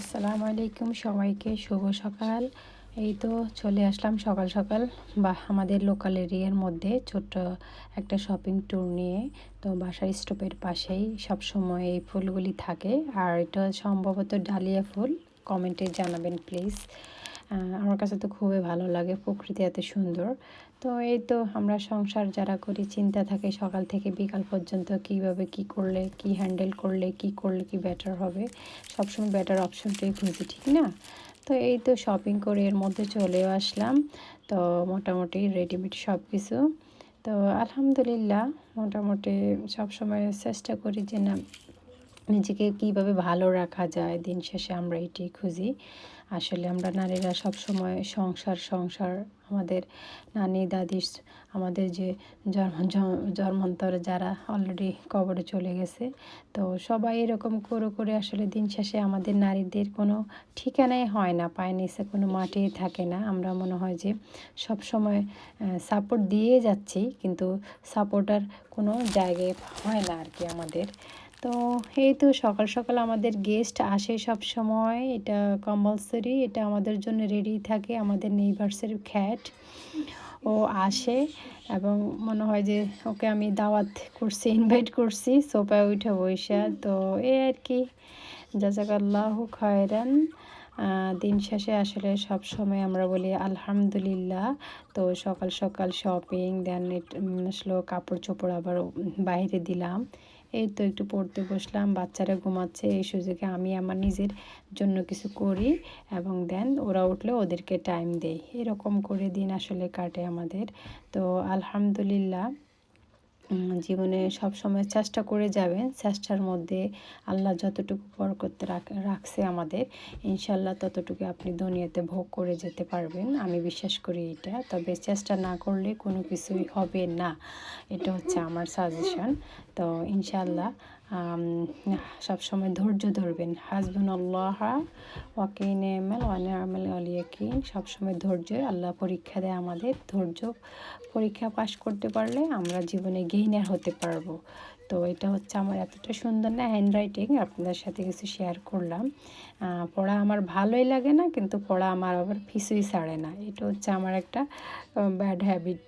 আসসালামু আলাইকুম সবাইকে, শুভ সকাল। এই তো চলে আসলাম সকাল সকাল। বা আমাদের লোকাল এরিয়ার মধ্যে ছোট্ট একটা শপিং ট্যুর নিয়ে। তো বাসার স্টপের পাশেই সব সময় এই ফুলগুলি থাকে। আর এটা সম্ভবত ডালিয়া ফুল। কমেন্টে জানাবেন প্লিজ আমার কাছে তো খুবই ভালো লাগে, প্রকৃতি এত সুন্দর। তো এই তো আমরা সংসার যারা করি, চিন্তা থাকে সকাল থেকে বিকাল পর্যন্ত কীভাবে কি করলে, কি হ্যান্ডেল করলে, কি করলে কি বেটার হবে। সবসময় বেটার অপশনটাই খুঁজি, ঠিক না? তো এই তো শপিং করে এর মধ্যে চলেও আসলাম। তো মোটামুটি রেডিমেড সব কিছু তো আলহামদুলিল্লাহ, মোটামুটি সবসময় চেষ্টা করি যে না নিজেকে কীভাবে ভালো রাখা যায়, দিন শেষে আমরা এটি খুঁজি। আসলে আমরা নারীরা সব সময় সংসার সংসার, আমাদের নানি, দাদি, আমাদের যে জন্ম, জন্মান্তরে যারা অলরেডি কবরে চলে গেছে, তো সবাই এরকম করে করে আসলে দিন শেষে আমাদের নারীদের কোনো ঠিকানাই হয় না পায়ে নিচে কোনো মাটি থাকে না। আমরা মনে হয় যে সব সময় সাপোর্ট দিয়ে যাচ্ছি, কিন্তু সাপোর্টার কোনো জায়গায় হয় না আর কি আমাদের। তো এই তো সকাল সকাল আমাদের গেস্ট আসে সব সময়। এটা কম্পালসারি এটা আমাদের জন্য রেডি থাকে আমাদের নেইবার্সের খ্যাট ও আসে এবং মনে হয় যে ওকে আমি দাওয়াত করছি ইনভাইট করছি, সোফায় উঠে বৈশা তো এ আর কি, জাজাকাল্লাহ খয়রান। দিন শেষে আসলে সব সময় আমরা বলি আলহামদুলিল্লাহ। তো সকাল সকাল শপিং দেন আসলো কাপড় চোপড় আবার বাইরে দিলাম। এই তো একটু পড়তে বসলাম, বাচ্চারা ঘুমাচ্ছে, এই সুযোগে আমি আমার নিজের জন্য কিছু করি এবং দেন ওরা উঠলে ওদেরকে টাইম দেই। এরকম করে দিন আসলে কাটে আমাদের। তো আলহামদুলিল্লাহ। জীবনে সব সময় চেষ্টা করে যাবেন চেষ্টার মধ্যে আল্লাহ যতটুকু পর করতে রাখছে আমাদের ইনশাল্লাহ ততটুকু আপনি দুনিয়াতে ভোগ করে যেতে পারবেন। আমি বিশ্বাস করি এটা। তবে চেষ্টা না করলে কোনো কিছুই হবে না। এটা হচ্ছে আমার সাজেশন তো ইনশাল্লাহ সব সময় ধৈর্য ধরবেন। হাজবুন আল্লাহ ওয়াকিন এমএল ওয়ানে আমল আলিয়াকিন সবসময় ধৈর্য আল্লাহ পরীক্ষা দেয় আমাদের। ধৈর্য পরীক্ষা পাশ করতে পারলে আমরা জীবনে গেইনার হতে পারব। তো এটা হচ্ছে আমার এতটা সুন্দর না হ্যান্ড রাইটিং আপনাদের সাথে কিছু শেয়ার করলাম। পড়া আমার ভালোই লাগে না, কিন্তু পড়া আমার আবার ফিসুই ছাড়ে না। এটা হচ্ছে আমার একটা ব্যাড হ্যাবিট